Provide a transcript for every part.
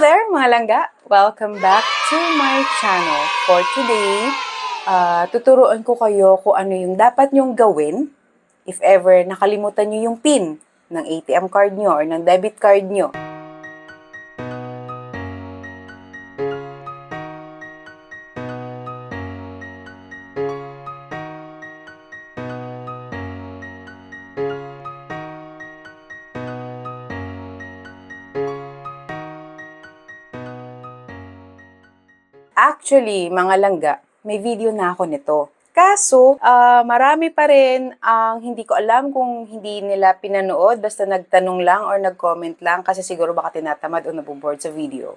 there, mga langga! Welcome back to my channel. For today, ah, tuturuan ko kayo kung ano yung dapat nyong gawin if ever nakalimutan nyo yung PIN ng ATM card nyo or ng debit card nyo. Actually, mga langga, may video na ako nito. Kaso, ah, marami pa rin ang hindi ko alam kung hindi nila pinanood, basta nagtanong lang or nag-comment lang kasi siguro baka tinatamad o nabuboard sa video.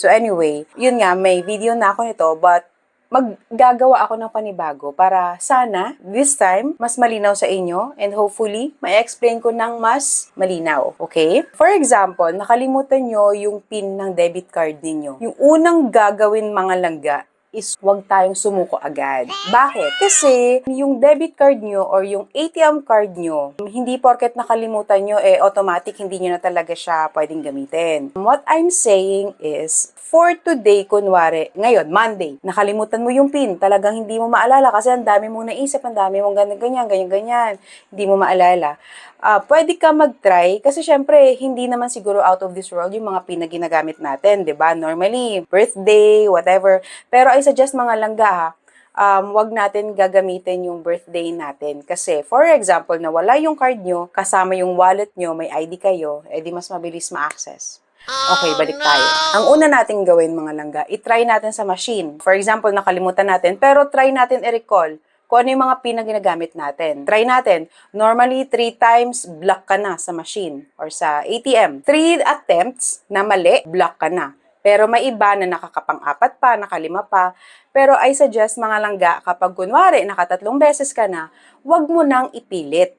So anyway, yun nga, may video na ako nito but maggagawa ako ng panibago para sana this time mas malinaw sa inyo and hopefully may explain ko ng mas malinaw. Okay? For example, nakalimutan nyo yung PIN ng debit card ninyo. Yung unang gagawin mga langga is huwag tayong sumuko agad. Bakit? Kasi yung debit card nyo or yung ATM card nyo, hindi porket nakalimutan nyo, eh automatic hindi nyo na talaga siya pwedeng gamitin. What I'm saying is, for today, kunwari, ngayon, Monday, nakalimutan mo yung PIN, talagang hindi mo maalala kasi ang dami mong naisip, ang dami mong ganyan, ganyan, ganyan, ganyan, hindi mo maalala. Ah, pwede ka mag-try kasi syempre hindi naman siguro out of this world yung mga PIN na ginagamit natin, 'di ba? Normally, birthday, whatever. Pero I suggest mga langga ha, um, wag natin gagamitin yung birthday natin. Kasi, for example, nawala yung card nyo, kasama yung wallet nyo, may ID kayo, edi mas mabilis ma-access. Okay, balik tayo. Ang una nating gawin, mga langga, itry natin sa machine. For example, nakalimutan natin, pero try natin i-recall kung ano yung mga PIN na ginagamit natin. Try natin. Normally, three times, block ka na sa machine or sa ATM. Three attempts na mali, block ka na. Pero may iba na nakakapang-apat pa, nakalima pa. Pero I suggest mga langga, kapag kunwari nakatatlong beses ka na, wag mo nang ipilit.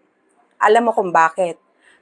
Alam mo kung bakit?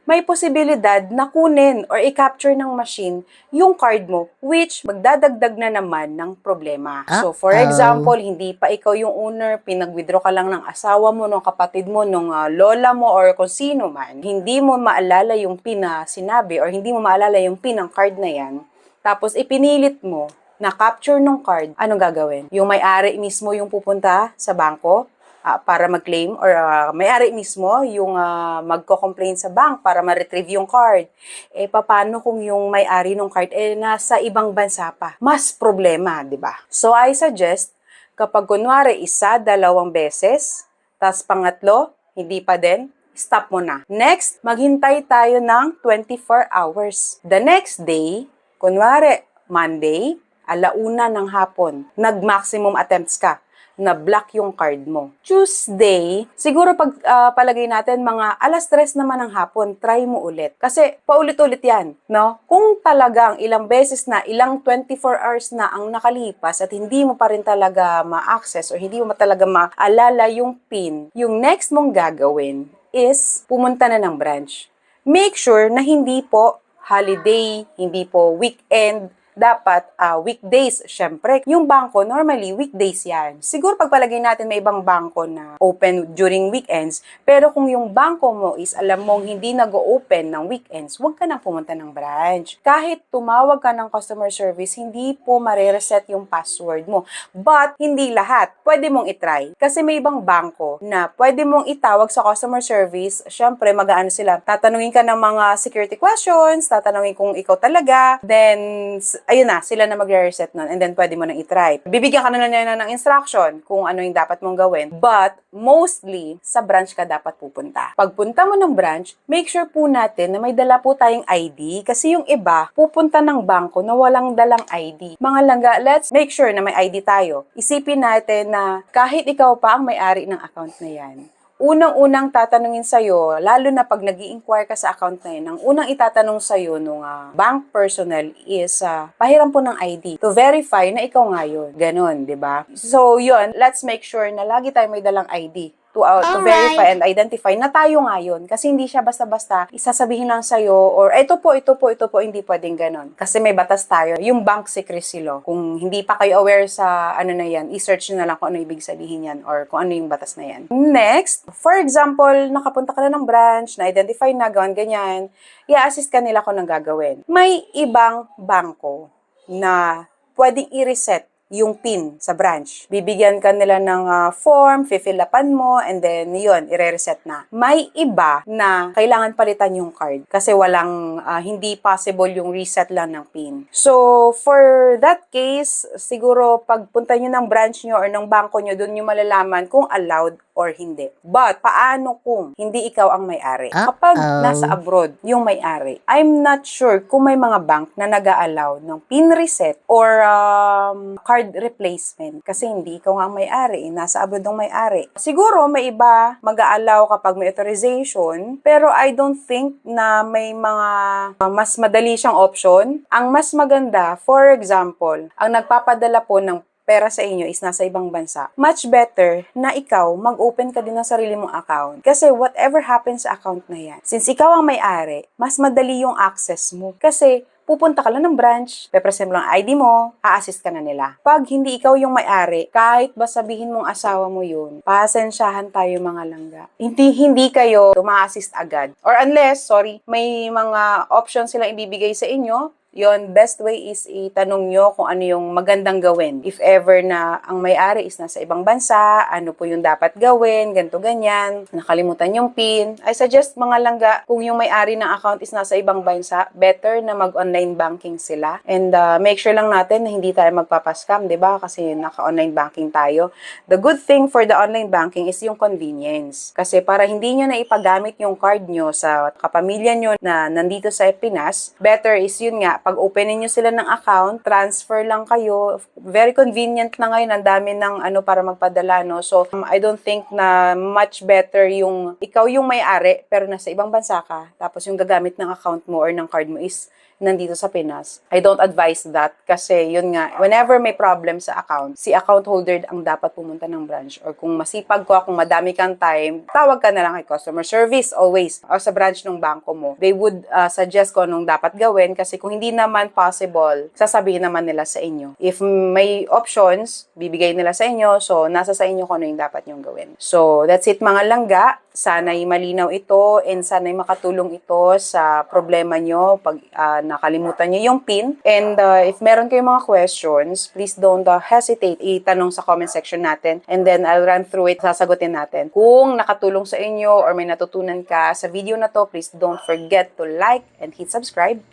May posibilidad na kunin or i-capture ng machine yung card mo, which magdadagdag na naman ng problema. So, for example, hindi pa ikaw yung owner, pinag-withdraw ka lang ng asawa mo, ng kapatid mo, ng ah, lola mo, or kung sino man, hindi mo maalala yung PIN na sinabi or hindi mo maalala yung PIN ng card na yan, tapos ipinilit mo na capture ng card, anong gagawin? Yung may-ari mismo yung pupunta sa bangko ah, para mag-claim or ah, may-ari mismo yung ah, magko-complain sa bank para ma-retrieve yung card. Eh, paano kung yung may-ari ng card eh nasa ibang bansa pa? Mas problema, di ba? So, I suggest, kapag kunwari isa, dalawang beses, tas pangatlo, hindi pa din, stop mo na. Next, maghintay tayo ng 24 hours. The next day, kunwari, Monday, alauna ng hapon, nag-maximum attempts ka na block yung card mo. Tuesday, siguro pag ah, palagay natin mga alas 3 naman ng hapon, try mo ulit. Kasi paulit-ulit yan, no? Kung talagang ilang beses na, ilang 24 hours na ang nakalipas at hindi mo pa rin talaga ma-access or hindi mo talaga maalala yung PIN, yung next mong gagawin is pumunta na ng branch. Make sure na hindi po holiday, hindi po weekend, dapat ah, weekdays, syempre. Yung bangko, normally, weekdays yan. Siguro pagpalagay natin may ibang bangko na open during weekends, pero kung yung bangko mo is alam mong hindi nag-open ng weekends, huwag ka nang pumunta ng branch. Kahit tumawag ka ng customer service, hindi po marereset yung password mo. But, hindi lahat. Pwede mong itry. Kasi may ibang bangko na pwede mong itawag sa customer service, syempre mag-ano sila, tatanungin ka ng mga security questions, tatanungin kung ikaw talaga, then ayun na, sila na magre-reset nun, and then pwede mo nang itry. Bibigyan ka na nila ng instruction kung ano yung dapat mong gawin, but mostly, sa branch ka dapat pupunta. Pagpunta mo ng branch, make sure po natin na may dala po tayong ID, kasi yung iba, pupunta ng bangko na walang dalang ID. Mga langga, let's make sure na may ID tayo. Isipin natin na kahit ikaw pa ang may-ari ng account na yan, unang-unang tatanungin sa'yo, lalo na pag nag inquire ka sa account na yun, ang unang itatanong sa'yo nung ah, bank personnel is, ah, pahiram po ng ID to verify na ikaw nga yun. Ganon, di ba? So, yun, let's make sure na lagi tayo may dalang ID to, uh, to verify and identify na tayo nga yun. Kasi hindi siya basta-basta isasabihin lang sa'yo or ito po, ito po, ito po, hindi pwedeng ganon. Kasi may batas tayo. Yung bank secrecy law. Kung hindi pa kayo aware sa ano na yan, i-search nyo na lang kung ano ibig sabihin yan or kung ano yung batas na yan. Next, for example, nakapunta ka na ng branch, na-identify na, gawan ganyan, i-assist ka nila kung anong gagawin. May ibang bangko na pwedeng i-reset yung PIN sa branch. Bibigyan ka nila ng ah, form, fifilapan mo, and then yun, ire-reset na. May iba na kailangan palitan yung card kasi walang, ah, hindi possible yung reset lang ng PIN. So, for that case, siguro pagpunta nyo ng branch nyo or ng bangko nyo, doon nyo malalaman kung allowed or hindi. But, paano kung hindi ikaw ang may-ari? Kapag Uh-oh. nasa abroad yung may-ari, I'm not sure kung may mga bank na nag-allow ng PIN reset or um, card replacement kasi hindi ikaw nga may-ari, nasa abroad ang may-ari. Siguro may iba mag-allow kapag may authorization, pero I don't think na may mga uh, mas madali siyang option. Ang mas maganda, for example, ang nagpapadala po ng pera sa inyo is nasa ibang bansa, much better na ikaw mag-open ka din ng sarili mong account. Kasi whatever happens sa account na yan, since ikaw ang may-ari, mas madali yung access mo. Kasi pupunta ka lang ng branch, pepresent mo lang ID mo, a-assist ka na nila. Pag hindi ikaw yung may-ari, kahit ba sabihin mong asawa mo yun, pasensyahan tayo mga langga. Hindi, hindi kayo tuma-assist agad. Or unless, sorry, may mga options silang ibibigay sa inyo, yon best way is itanong nyo kung ano yung magandang gawin. If ever na ang may-ari is nasa ibang bansa, ano po yung dapat gawin, ganto ganyan, nakalimutan yung PIN. I suggest mga langga, kung yung may-ari ng account is nasa ibang bansa, better na mag-online banking sila. And uh, make sure lang natin na hindi tayo magpapascam, di ba? Kasi naka-online banking tayo. The good thing for the online banking is yung convenience. Kasi para hindi nyo na ipagamit yung card nyo sa kapamilya nyo na nandito sa Pinas, better is yun nga, pag openin nyo sila ng account, transfer lang kayo. Very convenient na ngayon, ang dami ng ano para magpadala, no? So, um, I don't think na much better yung ikaw yung may-ari, pero nasa ibang bansa ka, tapos yung gagamit ng account mo or ng card mo is nandito sa Pinas. I don't advise that kasi yun nga, whenever may problem sa account, si account holder ang dapat pumunta ng branch or kung masipag ko, kung madami kang time, tawag ka na lang kay customer service always or sa branch ng bangko mo. They would uh, suggest ko anong dapat gawin kasi kung hindi naman possible, sasabihin naman nila sa inyo. If may options, bibigay nila sa inyo, so nasa sa inyo kung ano yung dapat nyong gawin. So, that's it mga langga. Sana'y malinaw ito and sana'y makatulong ito sa problema nyo pag ah, nakalimutan nyo yung PIN. And uh, if meron kayong mga questions, please don't uh, hesitate itanong sa comment section natin and then I'll run through it, sasagutin natin. Kung nakatulong sa inyo or may natutunan ka sa video na to, please don't forget to like and hit subscribe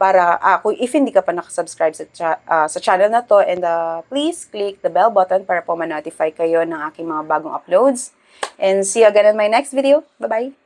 para kung if hindi ka pa nakasubscribe sa, cha- ah, sa channel na to and uh, please click the bell button para po ma-notify kayo ng aking mga bagong uploads. And see you again in my next video. Bye-bye!